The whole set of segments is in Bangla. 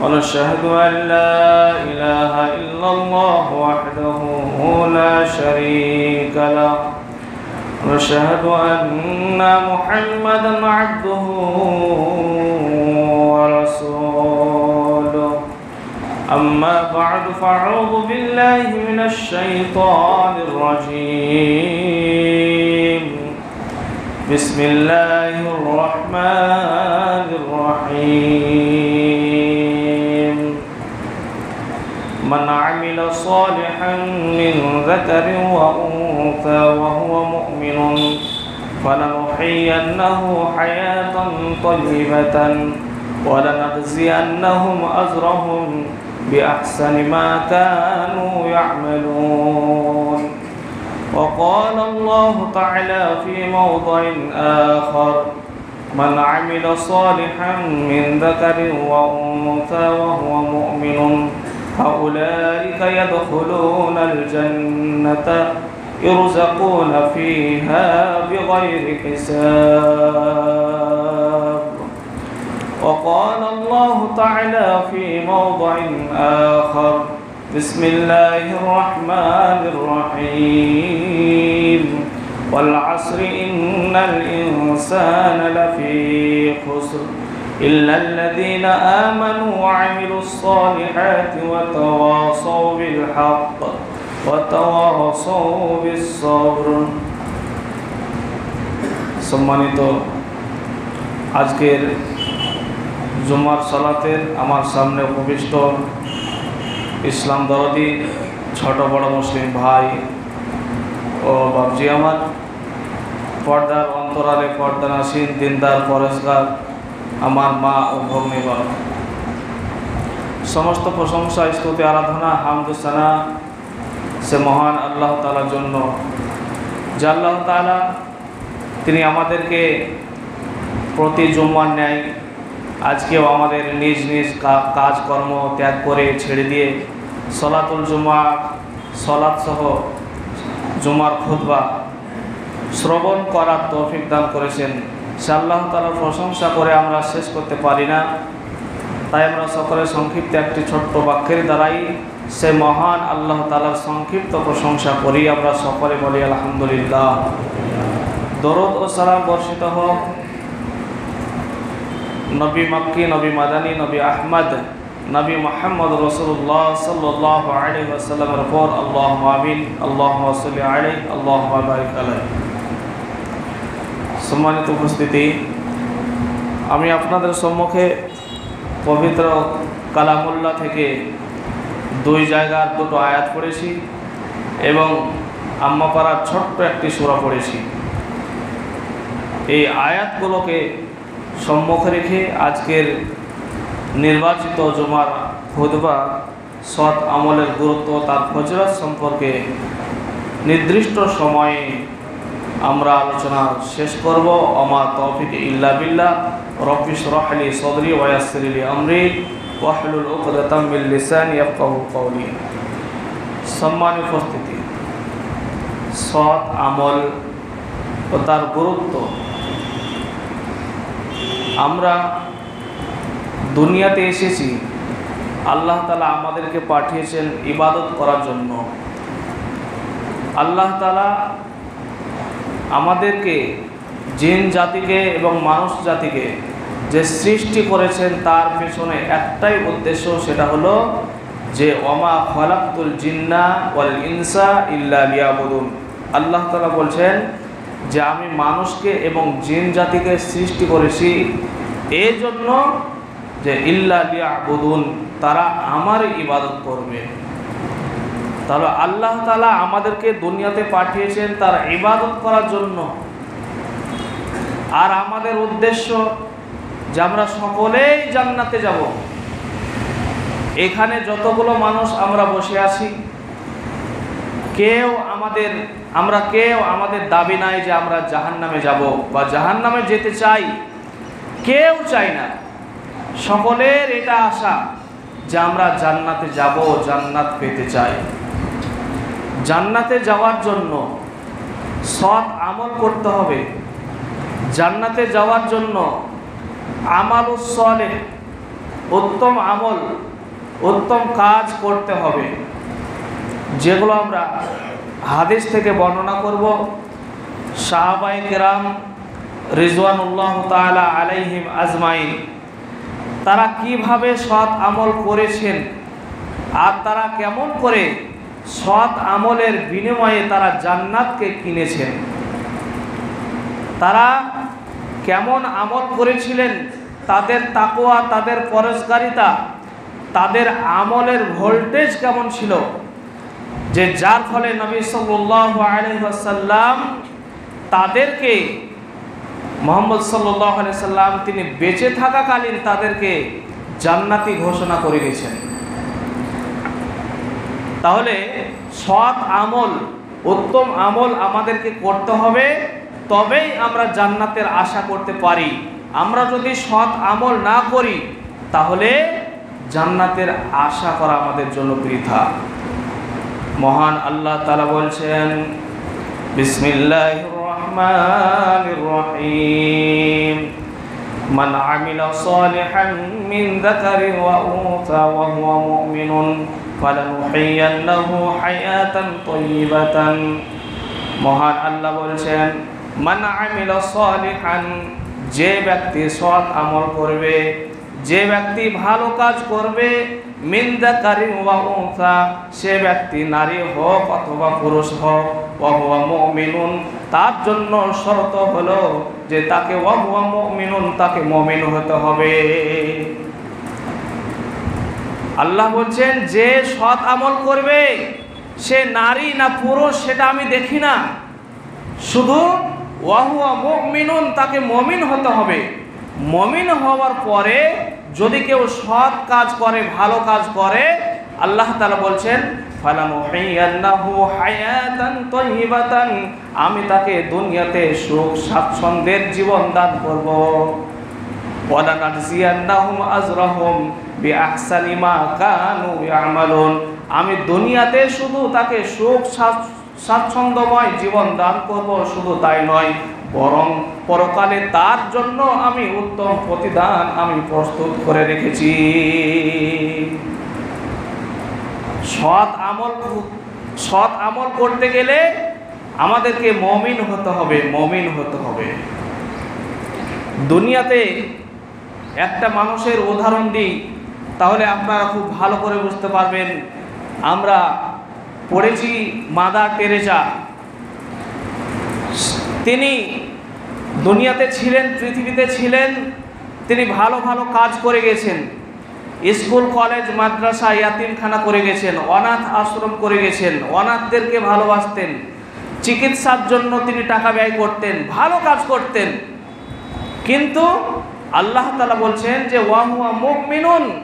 ونشهد أن لا إله إلا الله وحده لا شريك له. ونشهد أن محمدا عبده ورسوله. أما بعد فأعوذ بالله من الشيطان الرجيم. بسم الله الرحمن الرحيم. من عمل صالحا من ذكر وأنثى وهو مؤمن فلنحيينه حياة طيبة ولنجزينهم أجرهم بأحسن ما كانوا يعملون. وقال الله تعالى في موضع آخر من عمل صالحا من ذكر وأنثى وهو مؤمن فأولئك يدخلون الجنة يرزقون فيها بغير حساب. وقال الله تعالى في موضع آخر بسم الله الرحمن الرحيم. والعصر إن الإنسان لفي خسر. إلا الذين آمنوا وعملوا الصالحات وتواصوا بالحق وتواصوا بالصبر সম্মানিত আজকের জুমার সালাতের আমার সামনে উপবিষ্ট ইসলাম দরদি ছোট বড় মুসলিম ভাই ও বাবজি আমার পর্দার অন্তরালে পর্দা নাসিন দিনদার পরেশগার আমার মা ও ভগ্নীগণ। সমস্ত প্রশংসা, স্তুতি, আরাধনা হামদুসানা সে মহান আল্লাহ তালার জন্য, যে আল্লাহ তালা তিনি আমাদেরকে প্রতি জুম্মার ন্যায় আজকেও আমাদের নিজ নিজ কাজকর্ম ত্যাগ করে ছেড়ে দিয়ে সলাতুল জুমা সলাৎ সহ জুমার খুতবা শ্রবণ করার তৌফিক দান করেছেন। সে আল্লাহ তালার প্রশংসা করে আমরা শেষ করতে পারি না। তাই আমরা সকলে সংক্ষিপ্ত একটি ছোট্ট বাক্যের দ্বারাই সে মহান আল্লাহ তালার সংক্ষিপ্ত প্রশংসা করি। আমরা সকলে বলি, আলহামদুলিল্লাহ। দরদ ও সালাম বর্ষিত হোক। নবী মক্কি, নবী মাদানী, নবী আহমদ, নবী মোহাম্মদ রসুল্লাহ সাল্লাহ আলী ওসাল্লামের পর আল্লাহ আমিন আল্লাহ আলী আল্লাহ আলাই সম্মানিত উপস্থিতি। আমি আপনাদের সম্মুখে পবিত্র কালামুল্লাহ থেকে দুই জায়গার দুটো আয়াত পড়েছি এবং আম্মাপাড়ার ছোট্ট একটি সুরা পড়েছি। এই আয়াতগুলোকে সম্মুখে রেখে আজকের নির্বাচিত জমার খুদবা সৎ আমলের গুরুত্ব তার ফজরত সম্পর্কে নির্দিষ্ট সময়ে আমরা আলোচনা শেষ করব। অমা তৌফিক ইল্লা বিল্লাহ। রব্বিশ রহলি সদরি ওয়াসরিলি আমরি। ওয়াহলুল উকদাতাম মিন লিসানি ইয়াফকাহু কওলি। উপস্থিতি, সৎ আমল ও তার গুরুত্ব। আমরা দুনিয়াতে এসেছি, আল্লাহ তালা আমাদেরকে পাঠিয়েছেন ইবাদত করার জন্য। আল্লাহ তালা আমাদেরকে, জিন জাতিকে এবং মানুষ জাতিকে যে সৃষ্টি করেছেন তার পেছনে একটাই উদ্দেশ্য, সেটা হলো যে অমা ফলাক্তুল জিন্না ওয়াল ইনসা ইল্লা লিয়াবুদুন। আল্লাহ তালা বলছেন যে, আমি মানুষকে এবং জিন জাতিকে সৃষ্টি করেছি এই জন্য যে, ইল্লা লিয়াবুদুন, তারা আমার ইবাদত করবে। তাহলে আল্লাহ তালা আমাদেরকে দুনিয়াতে পাঠিয়েছেন তার ইবাদত করার জন্য। আর আমাদের উদ্দেশ্য যে আমরা সকলেই জান্নাতে যাব। এখানে যতগুলো মানুষ আমরা বসে আছি, কেউ আমাদের, আমরা কেউ আমাদের দাবি নাই যে আমরা জাহান নামে যাব বা জাহান নামে যেতে চাই। কেউ চাই না। সকলের এটা আশা যে আমরা জান্নাতে যাব, জান্নাত পেতে চাই। জান্নাতে যাওয়ার জন্য সৎ আমল করতে হবে। জান্নাতে যাওয়ার জন্য আমাল সলে উত্তম আমল, উত্তম কাজ করতে হবে। যেগুলো আমরা হাদিস থেকে বর্ণনা করব। সাহাবাই কেরাম রিজওয়ানুল্লাহ তালা আলাইহিম আজমাইন, তারা কীভাবে সৎ আমল করেছেন আর তারা কেমন করে সৎ আমলের বিনিময়ে তারা জান্নাতকে কিনেছেন। তারা কেমন আমল করেছিলেন, তাদের তাকোয়া তাদের পরস্কারিতা তাদের আমলের ভোল্টেজ কেমন ছিল, যে যার ফলে নবী আলহাসাল্লাম তাদেরকে, মোহাম্মদ সাল্লাহ সাল্লাম তিনি বেঁচে থাকাকালীন তাদেরকে জান্নাতি ঘোষণা করে গেছেন তাহলে সৎ আমল উত্তম আমল আমাদেরকে করতে হবে তবেই আমরা জান্নাতের আশা করতে পারি আমরা যদি সৎ আমল না করি তাহলে জান্নাতের আশা করা আমাদের জন্য বৃথা মহান আল্লাহ তালা বলছেন বিসমিল্লাহ রহমান রহিম من عمل صالحا من ذكر وأنثى وهو مؤمن ফালানুহাইয়ান্নাহু হায়াতান তাইয়িবাতান মহান আল্লাহ বলছেন, মান আমিলা সালিহান যে ব্যক্তি সৎ আমল করবে, যে ব্যক্তি ভালো কাজ করবে মিন্দাকারী ওয়া উনসা, সে ব্যক্তি নারী হোক অথবা পুরুষ হোক ওয়াহুয়া মুমিনুন। তার জন্য শর্ত হলো যে তাকে ওয়াহুয়া মুমিনুন তাকে মুমিন হতে হবে। আল্লাহ বলছেন, যে সৎ আমল করবে, সে নারী না পুরুষ সেটা আমি দেখি না। শুধু মুমিনুন, তাকে মমিন হতে হবে। মমিন হওয়ার পরে যদি কেউ সৎ কাজ করে, ভালো কাজ করে, আল্লাহ তালা বলছেন আমি তাকে দুনিয়াতে সুখ স্বাচ্ছন্দ্যের জীবন দান করব। আমি দুনিয়াতে শুধু তাকে সুখ স্বাচ্ছন্দ্যময় জীবন দান করব, শুধু তাই নয়, বরং পরকালে তার জন্য আমি উত্তম প্রতিদান আমি প্রস্তুত করে রেখেছি। সৎ আমল সৎ আমল করতে গেলে আমাদেরকে মমিন হতে হবে, মমিন হতে হবে। দুনিয়াতে একটা মানুষের উদাহরণ দিই, তাহলে আপনারা খুব ভালো করে বুঝতে পারবেন। আমরা পড়েছি মাদার টেরেজা তিনি দুনিয়াতে ছিলেন, পৃথিবীতে ছিলেন, তিনি ভালো ভালো কাজ করে গেছেন। স্কুল, কলেজ, মাদ্রাসা, ইয়াতিমখানা করে গেছেন, অনাথ আশ্রম করে গেছেন, অনাথদেরকে ভালোবাসতেন। চিকিৎসার জন্য তিনি টাকা ব্যয় করতেন, ভালো কাজ করতেন। কিন্তু আল্লাহ তালা বলছেন যে ওয়াহুয়া মুখ মিনুন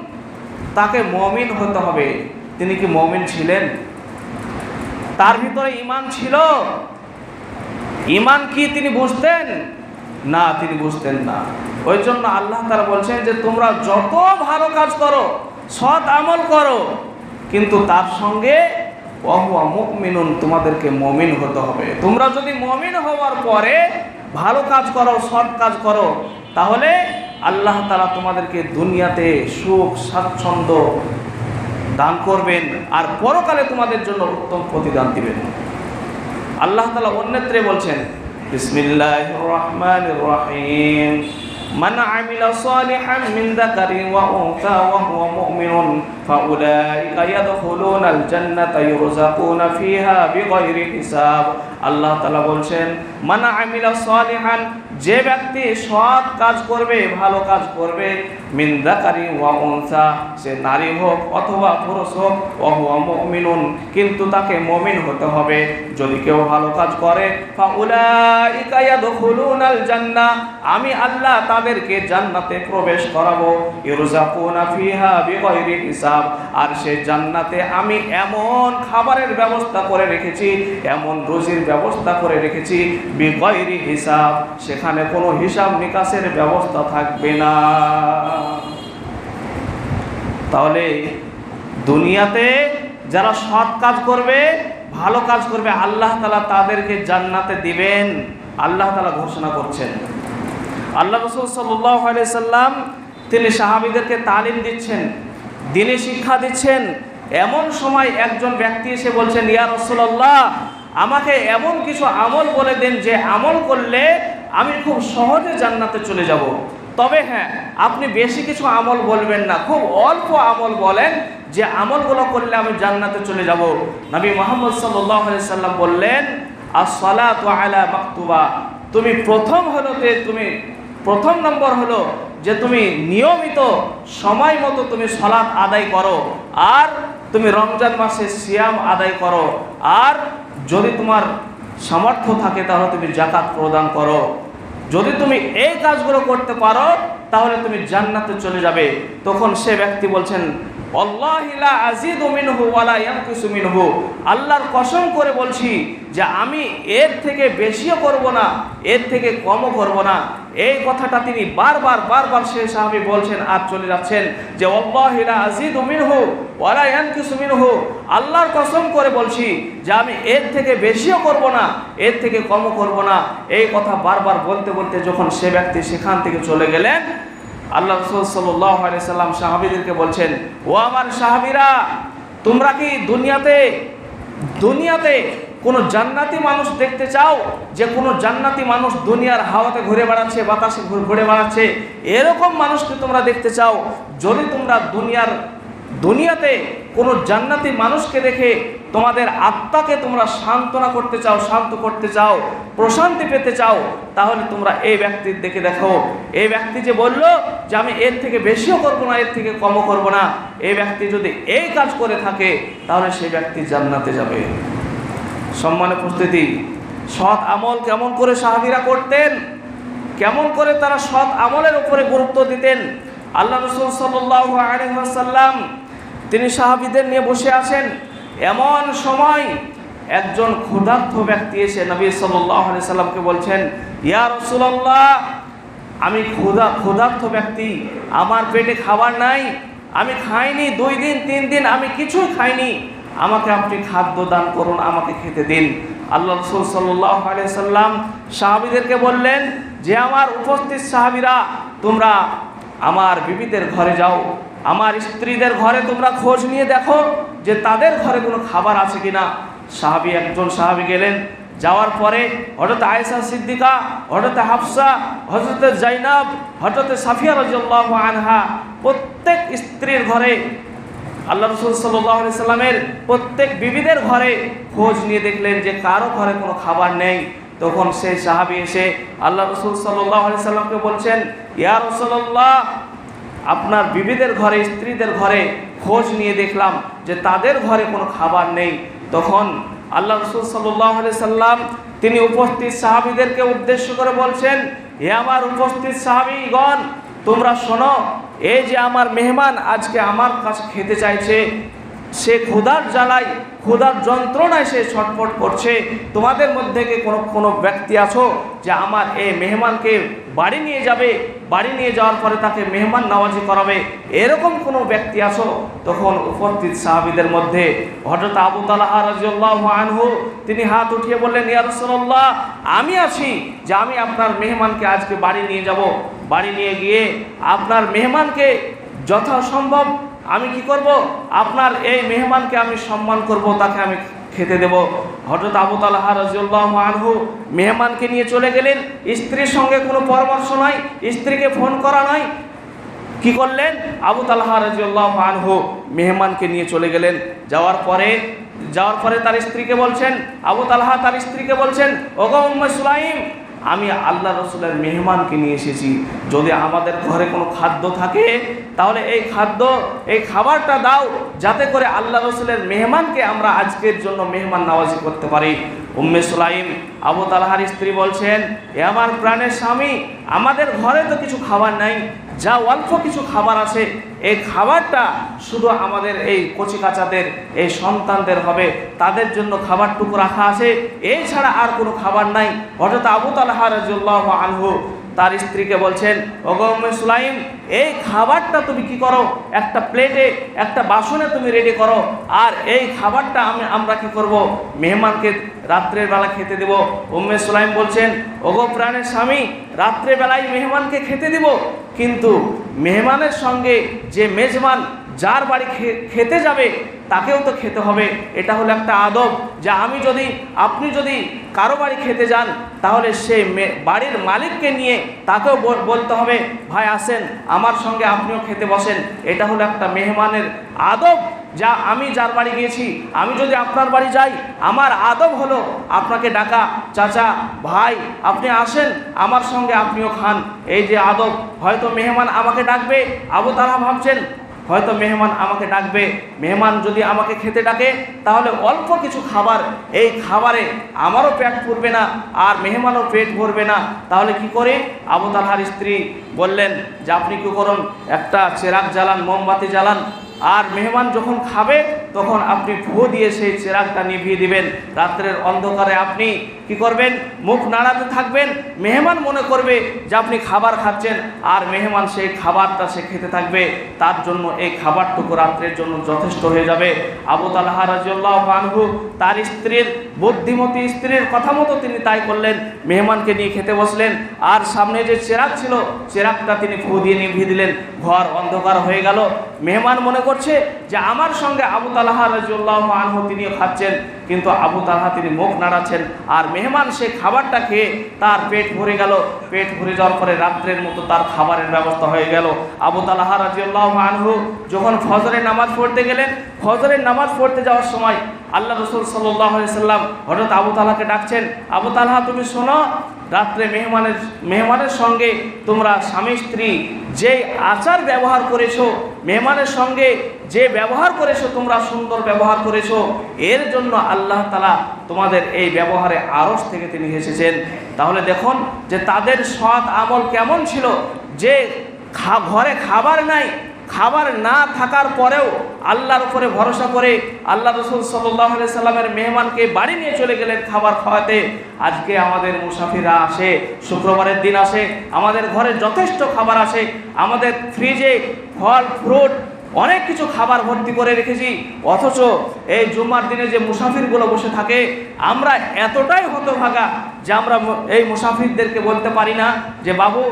তাকে মমিন হতে হবে। তিনি কি মমিন ছিলেন? তার ভিতরে ইমান ছিল। ইমান কি তিনি বুঝতেন? না, তিনি বুঝতেন না। ওই জন্য আল্লাহ তারা বলছেন যে, তোমরা যত ভালো কাজ করো, সৎ আমল করো, কিন্তু তার সঙ্গে অহুয়া মুকমিনুন তোমাদেরকে মমিন হতে হবে। তোমরা যদি মমিন হওয়ার পরে ভালো কাজ করো সৎ কাজ করো তাহলে আল্লাহ তালা তোমাদেরকে দুনিয়াতে সুখ স্বাচ্ছন্দ্য দান করবেন আর পরকালে তোমাদের জন্য উত্তম প্রতিদান দিবেন আল্লাহ তালা অন্যত্রে বলছেন বিসমিল্লাহ রহমান রহিম من عمل صالحا من ذكر وأنثى وهو مؤمن فأولئك يدخلون الجنة يرزقون فيها بغير حساب আল্লাহ তালা বলছেন মানা আমিলা সালিহান যে ব্যক্তি সৎ কাজ করবে, ভালো কাজ করবে মিন্দাকারী ওয়া সে নারী হোক অথবা পুরুষ হোক অহুয়া মুমিনুন, কিন্তু তাকে মমিন হতে হবে। যদি কেউ ভালো কাজ করে জান্নাহ আমি আল্লাহ তাদেরকে জান্নাতে প্রবেশ করাবো। ইরজাকুনা ফিহা হিসাব, আর সে জান্নাতে আমি এমন খাবারের ব্যবস্থা করে রেখেছি, এমন রুজির ব্যবস্থা করে রেখেছি, বিগয়রি হিসাব, সেখানে কোনো হিসাব নিকাশের ব্যবস্থা থাকবে না। তাহলে দুনিয়াতে যারা সৎ কাজ করবে, ভালো কাজ করবে, আল্লাহ তালা তাদেরকে জান্নাতে দিবেন। আল্লাহ তালা ঘোষণা করছেন। আল্লাহ রসুল সাল্লাম তিনি সাহাবিদেরকে তালিম দিচ্ছেন, দিনে শিক্ষা দিচ্ছেন। এমন সময় একজন ব্যক্তি এসে বলছেন, ইয়া রসুল্লাহ আমাকে এমন কিছু আমল বলে দেন যে আমল করলে আমি খুব সহজে জান্নাতে চলে যাব। তবে হ্যাঁ আপনি বেশি কিছু আমল বলবেন না। খুব অল্প আমল বলেন যে আমলগুলো করলে আমি জান্নাতে চলে যাব। নবী মোহাম্মদ সাল্লাহ সাল্লাম বললেন আর সলাত আলা মাকতুবা। তুমি প্রথম হলো যে তুমি, প্রথম নম্বর হলো যে তুমি নিয়মিত সময় মতো তুমি সলাৎ আদায় করো। আর তুমি রমজান মাসে সিয়াম আদায় করো। আর যদি তোমার সামর্থ্য থাকে তাহলে তুমি জাকাত প্রদান করো। যদি তুমি এই কাজগুলো করতে পারো, তাহলে তুমি জান্নাতে চলে যাবে। তখন সে ব্যক্তি বলছেন আল্লাহর কসম করে বলছি যে আমি এর থেকে বেশিও করব না, এর থেকে কমও করব না। এই কথাটা তিনি বারবার বারবার সে সাহাবী বলছেন, আর চলে যাচ্ছেন যে অল্লাহিলা আজিদ উমিন মিনহু ওয়ালা ইয়ানকুসু মিনহু। আল্লাহর কসম করে বলছি যে আমি এর থেকে বেশিও করব না, এর থেকে কমও করব না। এই কথা বারবার বলতে বলতে যখন সে ব্যক্তি সেখান থেকে চলে গেলেন আল্লাহ রসুল সাল্লাম সাহাবিদেরকে বলছেন, ও আমার সাহাবিরা, তোমরা কি দুনিয়াতে দুনিয়াতে কোনো জান্নাতি মানুষ দেখতে চাও? যে কোনো জান্নাতি মানুষ দুনিয়ার হাওয়াতে ঘুরে বেড়াচ্ছে, বাতাসে ঘুরে বেড়াচ্ছে, এরকম মানুষকে তোমরা দেখতে চাও? যদি তোমরা দুনিয়ার দুনিয়াতে কোনো জান্নাতি মানুষকে দেখে তোমাদের আত্মাকে তোমরা সান্ত্বনা করতে চাও, শান্ত করতে চাও, প্রশান্তি পেতে চাও, তাহলে তোমরা এই ব্যক্তির দেখে দেখো। এই ব্যক্তি যে বলল যে আমি এর থেকে বেশিও করব না, এর থেকে কমও করব না এই ব্যক্তি যদি এই কাজ করে থাকে, তাহলে সেই ব্যক্তি জান্নাতে যাবে। সম্মানের উপস্থিতি, সৎ আমল কেমন করে সাহাবিরা করতেন? কেমন করে তারা সৎ আমলের উপরে গুরুত্ব দিতেন? আল্লাহ রসুল সাল্লাম তিনি সাহাবিদের নিয়ে বসে আছেন। এমন সময় একজন ক্ষুধার্থ ব্যক্তি এসে নবী সাল্লাহ সাল্লামকে বলছেন, ইয়া রসুল্লাহ আমি ক্ষুধা ক্ষুধার্থ ব্যক্তি, আমার পেটে খাবার নাই, আমি খাইনি, দুই দিন, তিন দিন আমি কিছুই খাইনি। আমাকে আপনি খাদ্য দান করুন, আমাকে খেতে দিন। আল্লাহ রসুল সাল্লাহ সাল্লাম সাহাবিদেরকে বললেন, যে আমার উপস্থিত সাহাবিরা, তোমরা আমার বিবিদের ঘরে যাও। আমার স্ত্রীদের ঘরে তোমরা খোঁজ নিয়ে দেখো যে তাদের ঘরে কোনো খাবার আছে কিনা। সাহাবি একজন সাহাবি গেলেন। যাওয়ার পরে হঠাৎ আয়েশা সিদ্দিকা হঠাৎ হাফসা হজরত জাইনাব হঠাৎ সাফিয়া রাজিয়াল্লাহু আনহা প্রত্যেক স্ত্রীর ঘরে আল্লাহ রসুল সাল্লাহ সাল্লামের প্রত্যেক বিবিদের ঘরে খোঁজ নিয়ে দেখলেন যে কারও ঘরে কোনো খাবার নেই। তখন সেই সাহাবি এসে আল্লাহ রসুল সাল্লাহ সাল্লামকে বলছেন, ইয়া রসল্লাহ আপনার বিবিদের ঘরে, স্ত্রীদের ঘরে খোঁজ নিয়ে দেখলাম যে তাদের ঘরে কোনো খাবার নেই। তখন আল্লাহ রসুল সাল্লাহ সাল্লাম তিনি উপস্থিত সাহাবিদেরকে উদ্দেশ্য করে বলছেন, হে আমার উপস্থিত সাহাবিগণ, তোমরা শোনো, এই যে আমার মেহমান আজকে আমার কাছে খেতে চাইছে সে ক্ষুধার জ্বালায়, ক্ষুধার যন্ত্রণায় সে ছটফট করছে। তোমাদের মধ্যে কোনো কোনো ব্যক্তি আছো যে আমার এই মেহমানকে বাড়ি নিয়ে যাবে? বাড়ি নিয়ে যাওয়ার পরে তাকে মেহমান নওয়াজি করাবে? এরকম কোনো ব্যক্তি আছো? তখন উপস্থিত সাহাবিদের মধ্যে হঠাৎ আবু তালাহা রাজিউল্লাহ আনহু, তিনি হাত উঠিয়ে বললেন, ইয়া রাসূলুল্লাহ, আমি আছি যে আমি আপনার মেহমানকে আজকে বাড়ি নিয়ে যাব। বাড়ি নিয়ে গিয়ে আপনার মেহমানকে যথাসম্ভব আমি কি করব? আপনার এই মেহমানকে আমি সম্মান করব, তাকে আমি খেতে দেব। হঠাৎ আবু তালাহা রাজিউল্লাহ আনহু মেহমানকে নিয়ে চলে গেলেন। স্ত্রীর সঙ্গে কোনো পরামর্শ নাই, স্ত্রীকে ফোন করা নাই। কি করলেন? আবু তালাহা রাজিউল্লাহ আনহু মেহমানকে নিয়ে চলে গেলেন। যাওয়ার পরে যাওয়ার পরে তার স্ত্রীকে বলছেন, আবু তালাহা তার স্ত্রীকে বলছেন, ওগো উম্মে সুলাইম আমি আল্লাহ রসুলের মেহমানকে নিয়ে এসেছি। যদি আমাদের ঘরে কোনো খাদ্য থাকে, তাহলে এই খাদ্য, এই খাবারটা দাও, যাতে করে আল্লাহ রসুলের মেহমানকে আমরা আজকের জন্য মেহমান নাওয়াজি করতে পারি। উম্মে সুলাইম, আবু তালহার স্ত্রী বলছেন, এ আমার প্রাণের স্বামী, আমাদের ঘরে তো কিছু খাবার নাই, যা অল্প কিছু খাবার আছে এই খাবারটা শুধু আমাদের এই কচি কাচাদের এই সন্তানদের হবে, তাদের জন্য খাবারটুকু রাখা আছে এই ছাড়া আর কোনো খাবার নাই। হঠাৎ আবু তালহার আনহু তার স্ত্রীকে বলছেন ওগমে সুলাইম, এই খাবারটা তুমি কি করো? একটা প্লেটে, একটা বাসনে তুমি রেডি করো। আর এই খাবারটা আমি, আমরা কি করব? মেহমানকে রাত্রের বেলা খেতে দেব। ওমে সুলাইম বলছেন, ওগো প্রাণের স্বামী রাত্রেবেলায় মেহমানকে খেতে দিব। কিন্তু মেহমানের সঙ্গে যে মেজবান যার বাড়ি খেতে যাবে, তাকেও তো খেতে হবে। এটা হলো একটা আদব যা আমি যদি, আপনি যদি কারও বাড়ি খেতে যান, তাহলে সে বাড়ির মালিককে নিয়ে তাকেও বলতে হবে, ভাই, আসেন, আমার সঙ্গে আপনিও খেতে বসেন। এটা হলো একটা মেহমানের আদব যা আমি যার বাড়ি গিয়েছি, আমি যদি আপনার বাড়ি যাই, আমার আদব হলো আপনাকে ডাকা, চাচা, ভাই, আপনি আসেন, আমার সঙ্গে আপনিও খান। এই যে আদব, হয়তো মেহমান আমাকে ডাকবে, আবু তারা ভাবছেন হয়তো মেহমান আমাকে ডাকবে। মেহমান যদি আমাকে খেতে ডাকে, তাহলে অল্প কিছু খাবার। এই খাবারে আমারও পেট ভরবে না, আর মেহমানও পেট ভরবে না। তাহলে কি করে? আবু তালহার স্ত্রী বললেন, যে আপনি কী করুন, একটা চেরাক জ্বালান, মোমবাতি জ্বালান, আর মেহমান যখন খাবে তখন আপনি ফু দিয়ে সেই চেরাগটা নিভিয়ে দিবেন। রাত্রের অন্ধকারে আপনি কি করবেন? মুখ নাড়াতে থাকবেন। মেহমান মনে করবে যে আপনি খাবার খাচ্ছেন, আর মেহমান সেই খাবারটা সে খেতে থাকবে। তার জন্য এই খাবারটুকু রাত্রের জন্য যথেষ্ট হয়ে যাবে। আবু তালাহা রাজিউল্লাহ আনহু তার স্ত্রীর বুদ্ধিমতী স্ত্রীর কথা মতো তিনি তাই করলেন। মেহমানকে নিয়ে খেতে বসলেন। আর সামনে যে চেরাগ ছিল, চেরাগটা তিনি ফু দিয়ে নিভিয়ে দিলেন। ঘর অন্ধকার হয়ে গেল। মেহমান মনে করছে যে আমার সঙ্গে আবু তালাহা রাজিউল্লাহ আনহু তিনি খাচ্ছেন কিন্তু আবু তালহা তিনি মুখ নাড়াচ্ছেন আর মেহমান সে খাবারটা খেয়ে তার পেট ভরে গেল। পেট ভরে যাওয়ার পরে রাত্রের মতো তার খাবারের ব্যবস্থা হয়ে গেল। আবু তালাহা রাজিউল্লাহ আনহু যখন ফজরের নামাজ পড়তে গেলেন, ফজরের নামাজ পড়তে যাওয়ার সময় আল্লাহ রসুল সাল্লাম হঠাৎ আবু তালাকে ডাকছেন, আবু তালহা, তুমি শোনো, রাত্রে মেহমানের মেহমানের সঙ্গে তোমরা স্বামী, স্ত্রী যেই আচার ব্যবহার করেছ, মেহমানের সঙ্গে যে ব্যবহার করেছ তোমরা সুন্দর ব্যবহার করেছ, এর জন্য আল্লাহ তালা তোমাদের এই ব্যবহারে আরস থেকে তিনি এসেছেন তাহলে দেখুন যে তাদের সৎ আমল কেমন ছিল? যে ঘরে খাবার নাই, খাবার না থাকার পরেও আল্লাহর উপরে ভরসা করে আল্লাহ রসুল সাল্লাহ সাল্লামের মেহমানকে বাড়ি নিয়ে চলে গেলেন খাবার খাওয়াতে। আজকে আমাদের মুসাফিরা আসে, শুক্রবারের দিন আসে, আমাদের ঘরে যথেষ্ট খাবার আসে, আমাদের ফ্রিজে ফল ফ্রুট অনেক কিছু খাবার ভর্তি করে রেখেছি, অথচ এই জুম্মার দিনে যে মুসাফিরগুলো বসে থাকে, আমরা এতটাই হতভাগা যে আমরা এই মুসাফিরদেরকে বলতে পারি না যে, বাবু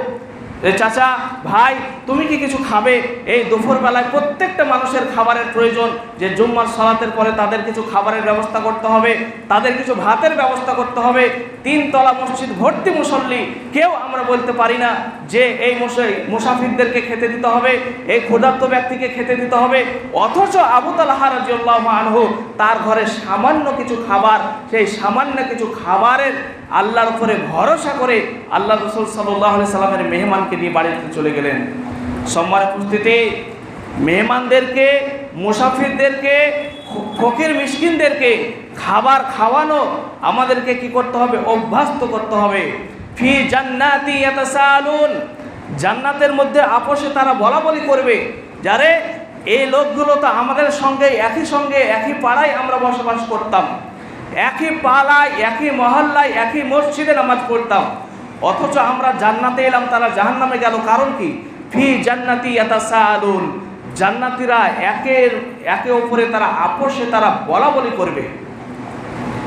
এ চাচা, ভাই, তুমি কি কিছু খাবে? এই দুপুরবেলায় প্রত্যেকটা মানুষের খাবারের প্রয়োজন। যে জুম্মার সলাতের পরে তাদের কিছু খাবারের ব্যবস্থা করতে হবে, তাদের কিছু ভাতের ব্যবস্থা করতে হবে। তিন তলা মসজিদ, ভর্তি মুসল্লি, কেউ আমরা বলতে পারি না যে এই মুসাফিরদেরকে খেতে দিতে হবে, এই ক্ষুধার্ত ব্যক্তিকে খেতে দিতে হবে। অথচ আবু তালাহা রাজিউল্লাহ তার ঘরে সামান্য কিছু খাবার, সেই সামান্য কিছু খাবারের আল্লাহর উপরে ভরসা করে আল্লাহ রসুল সাল্লাহ সাল্লামের মেহমানকে নিয়ে বাড়িতে চলে গেলেন। সম্মানের উপস্থিতি, মেহমানদেরকে, মুসাফিরদেরকে, ফকির মিসকিনদেরকে খাবার খাওয়ানো আমাদেরকে কি করতে হবে? অভ্যস্ত করতে হবে। ফি জান্নাতি ইয়াতাসালুন। জান্নাতের মধ্যে আপোষে তারা বলা বলি করবে। যারে এই লোকগুলো তো আমাদের সঙ্গে, একই সঙ্গে, একই পাড়ায় আমরা বসবাস করতাম। একই পালায় একই মহল্লায়, একই মসজিদে নামাজ পড়তাম। অথচ আমরা জান্নাতে এলাম, তারা জাহান্নামে গেল। কারণ কি? ফি জান্নাতি ইয়াতাসালুন। জান্নাতীরা একের, একে অপরে তারা আপোষে তারা বলা বলি করবে।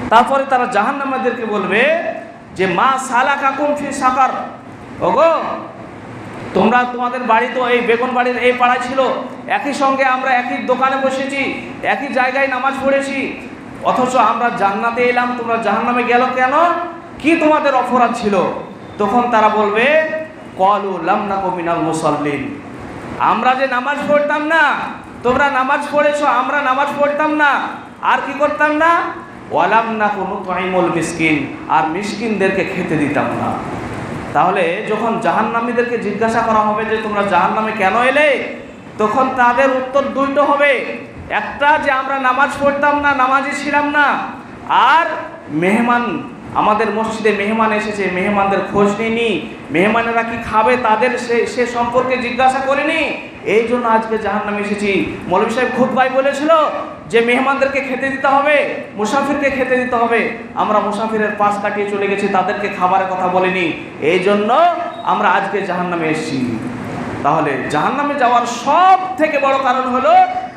তারপরে তারা জাহান্নামাদেরকে বলবে যে, মা সালা কাকুম ফি সাকার। ওগো, তোমরা তোমাদের বাড়ি তো এই বেগুন বাড়ির এই পাড়ায় ছিল। একই সঙ্গে আমরা একই দোকানে বসেছি, একই জায়গায় নামাজ পড়েছি। অথচ আমরা জান্নাতে এলাম, তোমরা জাহান্নামে গেল কেন? কি তোমাদের অপরাধ ছিল? তখন তারা বলবে, কলু লামনা কমিনাল মুসল্লিন। আমরা যে নামাজ পড়তাম না, তোমরা নামাজ পড়েছো, আমরা নামাজ পড়তাম না, আর কি করতাম না? ওয়ালাম না কোনো তাইমুল মিসকিন, আর মিসকিনদেরকে খেতে দিতাম না। তাহলে যখন জাহান্নামীদেরকে জিজ্ঞাসা করা হবে যে, তোমরা জাহান্নামে কেন এলে? তখন তাদের উত্তর দুইটো হবে। একটা যে, আমরা নামাজ পড়তাম না, নামাজি ছিলাম না। আর মেহমান আমাদের মসজিদে মেহমান এসেছে, মেহমানদের খোঁজ নিইনি মেহমানেরা কি খাবে তাদের সে সে সম্পর্কে জিজ্ঞাসা করিনি? এই জন্য আজকে জাহান্নামে এসেছি। মৌলভী সাহেব খুব ভাই বলেছিল যে মেহমানদেরকে খেতে দিতে হবে, মুসাফিরকে খেতে দিতে হবে। আমরা মুসাফিরের পাশ কাটিয়ে চলে গেছি, তাদেরকে খাবারের কথা বলিনি। এই জন্য আমরা আজকে জাহান্নামে এসেছি। তাহলে জাহান্নামে যাওয়ার সব থেকে বড় কারণ হলো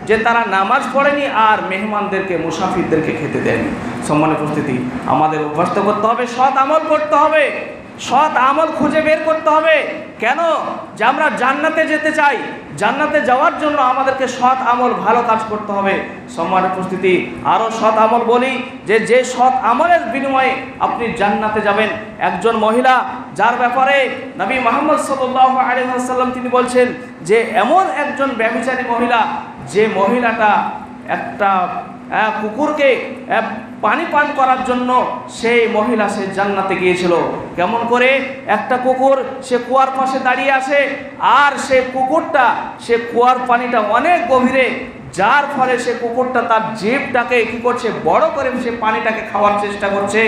যে তারা নামাজ পড়েনি আর মেহমানদেরকে, মুসাফিরদেরকে খেতে দেয়নি। সম্মানের উপস্থিতি, আমাদের অভ্যস্ত করতে হবে, সৎ আমল করতে হবে, সৎ আমল খুঁজে বের করতে হবে। কেন? যে আমরা জান্নাতে যেতে চাই, জান্নাতে যাওয়ার জন্য আমাদেরকে সৎ আমল, ভালো কাজ করতে হবে। সম্মান উপস্থিতি আরও সৎ আমল বলি, যে যে সৎ আমলের বিনিময়ে আপনি জান্নাতে যাবেন। একজন মহিলা, যার ব্যাপারে নবী মোহাম্মদ সাল্লাহ আলিহাসাল্লাম তিনি বলছেন যে, এমন একজন ব্যবচারী মহিলা যে মহিলাটা একটা কুকুরকে পানি পান করার জন্য সেই মহিলা সে জান্নাতে গিয়েছিল। কেমন করে? একটা কুকুর সে কুয়ার পাশে দাঁড়িয়ে আছে, আর সে কুকুরটা সে কুয়ার পানিটা অনেক গভীরে যার ফলে সে কুকুরটা তার জীবটাকে কি করছে, বড় করে সে পানিটাকে খাওয়ার চেষ্টা করছে।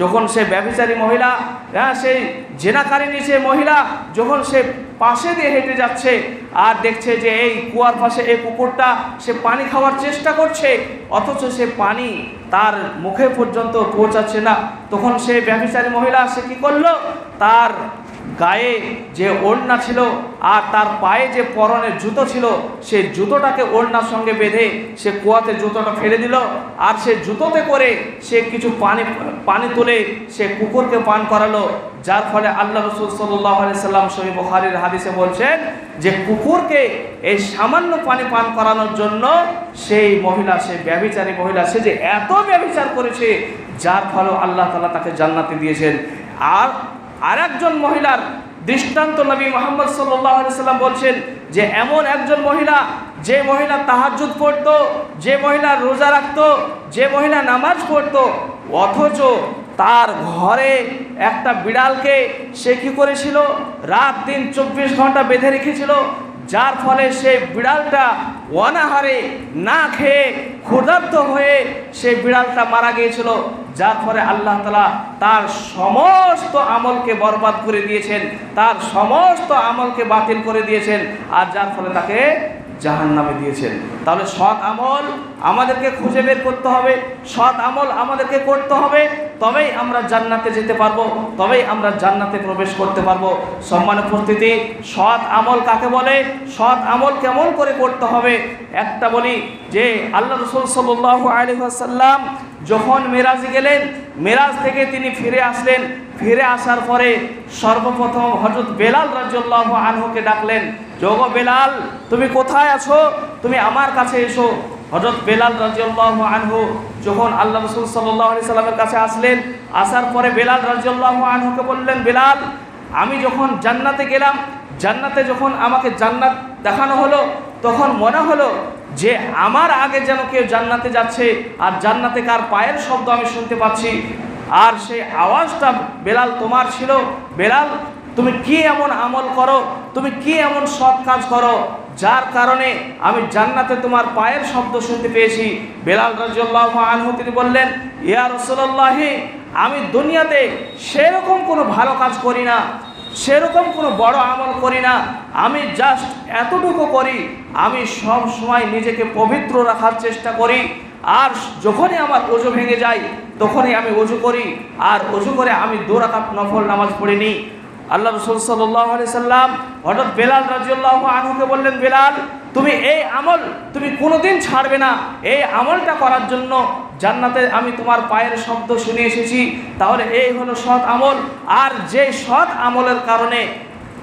যখন সে ব্যভিচারী মহিলা হ্যাঁ সেই জেনাকারিনী সে মহিলা, যখন সে পাশে দিয়ে হেঁটে যাচ্ছে আর দেখছে যে এই কুয়ার পাশে এই কুকুরটা সে পানি খাওয়ার চেষ্টা করছে, অথচ সে পানি তার মুখে পর্যন্ত পৌঁছাচ্ছে না। তখন সে ব্যভিচারী মহিলা সে কি করল? তার গায়ে যে ওড়না ছিল আর তার পায়ে যে পরনের জুতো ছিল, সে জুতোটাকে ওড়নার সঙ্গে বেঁধে সে কুয়াতে জুতোটা ফেলে দিল আর সে জুতোতে করে সে কিছু পানি পানি তুলে সে কুকুরকে পান করালো। যার ফলে আল্লাহ রসুল সাল্লাহ সাল্লাম শহীদ বখারির হাদিসে বলছেন যে কুকুরকে এই সামান্য পানি পান করানোর জন্য সেই মহিলা সে ব্যবিচারী মহিলা, সে যে এত ব্যবিচার করেছে, যার ফলে আল্লাহ তালা তাকে জান্নাতে দিয়েছেন। আর আরেকজন মহিলার দৃষ্টান্ত নবী মোহাম্মদ সাল্লাম বলছেন যে এমন একজন মহিলা, যে মহিলা তাহাজুদ পড়ত, যে মহিলা রোজা রাখত, যে মহিলা নামাজ পড়তো, অথচ তার ঘরে একটা বিড়ালকে সে কী করেছিল? রাত দিন চব্বিশ ঘণ্টা বেঁধে রেখেছিল, যার ফলে সে বিড়ালটা অনাহারে না খেয়ে ক্ষুধার্ত হয়ে সে বিড়ালটা মারা গিয়েছিল। যার ফলে আল্লাহ তালা তার সমস্ত আমলকে বরবাদ করে দিয়েছেন, তার সমস্ত আমলকে বাতিল করে দিয়েছেন, আর যার ফলে তাকে জাহান নামে দিয়েছেন। তাহলে সৎ আমল আমাদেরকে খুঁজে বের করতে হবে, সৎ আমল আমাদেরকে করতে হবে, তবেই আমরা জান্নাতে যেতে পারব, তবেই আমরা জান্নাতে প্রবেশ করতে পারব। সম্মান উপস্থিতি, সৎ আমল কাকে বলে? সৎ আমল কেমন করে করতে হবে? একটা বলি যে, আল্লাহ রসুল সাল্লাহ আলহাসাল্লাম যখন মেরাজে গেলেন, মেরাজ থেকে তিনি ফিরে আসলেন ফিরে আসার পরে সর্বপ্রথম হজরত বেলাল রাজ্লাহ আনহুকে ডাকলেন যোগ বেলাল, তুমি কোথায় আছো? তুমি আমার কাছে এসো। হজরত বেলাল রাজিউল্লাহ আনহু যখন আল্লাহ রসুল সাল্লাহ আলি সাল্লামের কাছে আসলেন, আসার পরে বেলাল রাজিউল্লাহ আনহুকে বললেন, বেলাল, আমি যখন জান্নাতে গেলাম, জান্নাতে যখন আমাকে জান্নাত দেখানো হলো, তখন মনে হলো যে আমার আগে যেন কেউ জান্নাতে যাচ্ছে আর জান্নাতে কার পায়ের শব্দ আমি শুনতে পাচ্ছি। আর সেই আওয়াজটা বেলাল তোমার ছিল। বেলাল, তুমি কি এমন আমল করো? তুমি কি এমন সৎ কাজ করো? যার কারণে আমি জান্নাতে তোমার পায়ের শব্দ শুনতে পেয়েছি। বেলাল রাজিউল্লাহ আনহু তিনি বললেন, ইয়া রসল্লাহি আমি দুনিয়াতে সেরকম কোনো ভালো কাজ করি না, সেরকম কোনো বড় আমল করি না। আমি জাস্ট এতটুকু করি, আমি সব সময় নিজেকে পবিত্র রাখার চেষ্টা করি। আর যখনই আমার অজু ভেঙে যায়, তখনই আমি অজু করি। আর অজু করে আমি দোরাকাত নফল নামাজ পড়ে নিই আল্লাহ রসুল সাল্লাহ সাল্লাম হঠাৎ বেলাল রাজিউল্লাহ আনহুকে বললেন, বেলাল, তুমি এই আমল তুমি কোনোদিন ছাড়বে না। এই আমলটা করার জন্য জান্নাতে আমি তোমার পায়ের শব্দ শুনে এসেছি। তাহলে এই হলো সৎ আমল। আর যে সৎ আমলের কারণে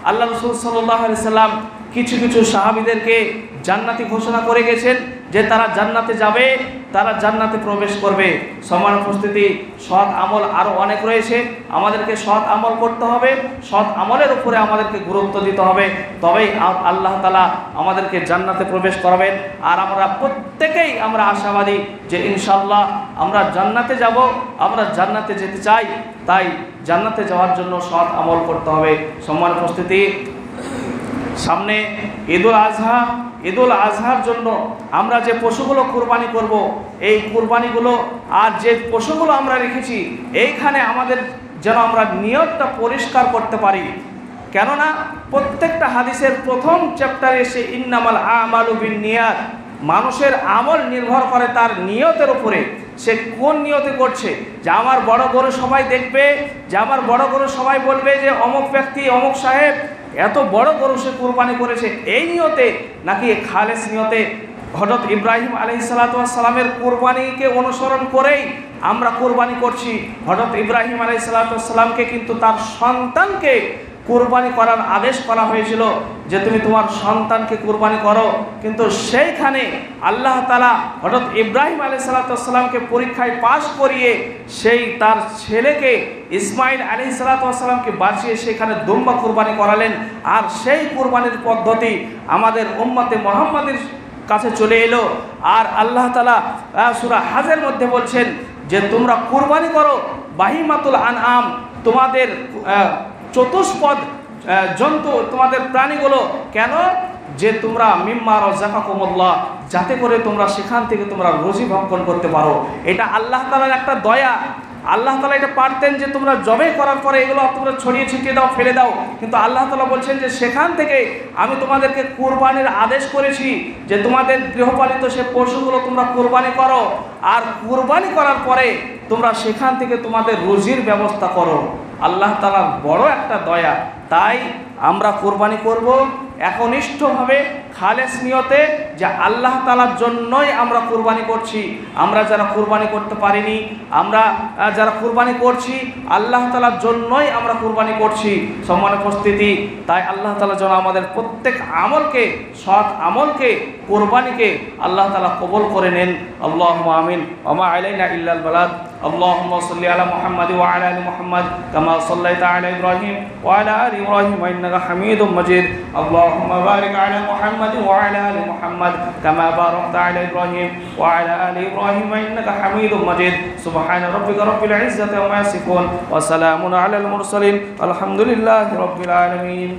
আল্লাহ রসুল সাল্লাহ সাল্লাম কিছু কিছু সাহাবিদেরকে জান্নাতি ঘোষণা করে গেছেন যে তারা জান্নাতে যাবে। তারা জান্নাতে প্রবেশ করবে। সমান উপস্থিতি, সৎ আমল আরও অনেক রয়েছে। আমাদেরকে সৎ আমল করতে হবে, সৎ আমলের উপরে আমাদেরকে গুরুত্ব দিতে হবে। তবেই আল্লাহ তালা আমাদেরকে জান্নাতে প্রবেশ করাবেন। আর আমরা প্রত্যেকেই আমরা আশাবাদী যে ইনশাল্লাহ আমরা জান্নাতে যাব, আমরা জান্নাতে যেতে চাই। তাই জান্নাতে যাওয়ার জন্য সৎ আমল করতে হবে। সম্মান উপস্থিতি। সামনে ঈদুল আজহা ঈদুল আজহার জন্য আমরা যে পশুগুলো কোরবানি করব, এই কোরবানিগুলো আর যে পশুগুলো আমরা রেখেছি, এইখানে আমাদের যেন আমরা নিয়তটা পরিষ্কার করতে পারি। কেননা প্রত্যেকটা হাদিসের প্রথম চ্যাপ্টারে এসে ইন্নামাল আমালু বিন নিয়াত মানুষের আমল নির্ভর করে তার নিয়তের উপরে। সে কোন নিয়তে করছে? যে আমার বড় গরু সবাই দেখবে, যে আমার বড় গরু সবাই বলবে যে অমুক ব্যক্তি, অমুক সাহেব এত বড় গরু সে কোরবানি করেছে এই নিয়তে নাকি খালেস নিয়তে হজরত ইব্রাহিম আলহি সালাতামের কোরবানিকে অনুসরণ করেই আমরা কোরবানি করছি। হজরত ইব্রাহিম আলহি সালাতামকে কিন্তু তার সন্তানকে কোরবানি করার আদেশ করা হয়েছিল যে তুমি তোমার সন্তানকে কোরবানি করো। কিন্তু সেইখানে আল্লাহ তালা হঠাৎ ইব্রাহিম আলি সালাতামকে পরীক্ষায় পাশ করিয়ে সেই তার ছেলেকে ইসমাইল আলি সালাতামকে বাঁচিয়ে সেখানে দুম্বা কোরবানি করালেন। আর সেই কোরবানির পদ্ধতি আমাদের উম্মতে মোহাম্মদের কাছে চলে এলো। আর আল্লাহ তালা সূরা হাজের মধ্যে বলছেন যে, তোমরা কোরবানি করো বাহিমাতুল আনআম, তোমাদের চতুষ্পদ জন্তু তোমাদের প্রাণীগুলো কেন? যে তোমরা মিম্মার মিম্মা রাজাকাকুমুল্লাহ যাতে করে তোমরা সেখান থেকে তোমরা রোজি ভক্ষণ করতে পারো। এটা আল্লাহ তালার একটা দয়া। আল্লাহ তালা এটা পারতেন যে তোমরা জবে করার পরে এগুলো তোমরা ছড়িয়ে ছিটিয়ে দাও, ফেলে দাও। কিন্তু আল্লাহ তালা বলছেন যে সেখান থেকে আমি তোমাদেরকে কোরবানির আদেশ করেছি যে তোমাদের গৃহপালিত সে পশুগুলো তোমরা কোরবানি করো। আর কোরবানি করার পরে তোমরা সেখান থেকে তোমাদের রুজির ব্যবস্থা করো। আল্লাহ তালার বড় একটা দয়া। তাই আমরা কোরবানি করব একনিষ্ঠভাবে, খালেস নিয়তে যে আল্লাহ তালার জন্যই আমরা কোরবানি করছি। আমরা যারা কোরবানি করতে পারিনি, আমরা যারা কোরবানি করছি, আল্লাহ তালার জন্যই আমরা কোরবানি করছি। সম্মান উপস্থিতি, তাই আল্লাহ তালা যেন আমাদের প্রত্যেক আমলকে, সৎ আমলকে, কোরবানিকে আল্লাহ তালা কবল করে নেন। আল্লাহ আমিন। ওমা আলাইনা ইল্লাল বালাদ। اللهم صل على محمد وعلى ال محمد كما صليت على ابراهيم وعلى ال ابراهيم انك حميد مجيد اللهم بارك على محمد وعلى ال محمد كما باركت على ابراهيم وعلى ال ابراهيم انك حميد مجيد سبحان ربك رب العزه عما يصفون وسلام على المرسلين الحمد لله رب العالمين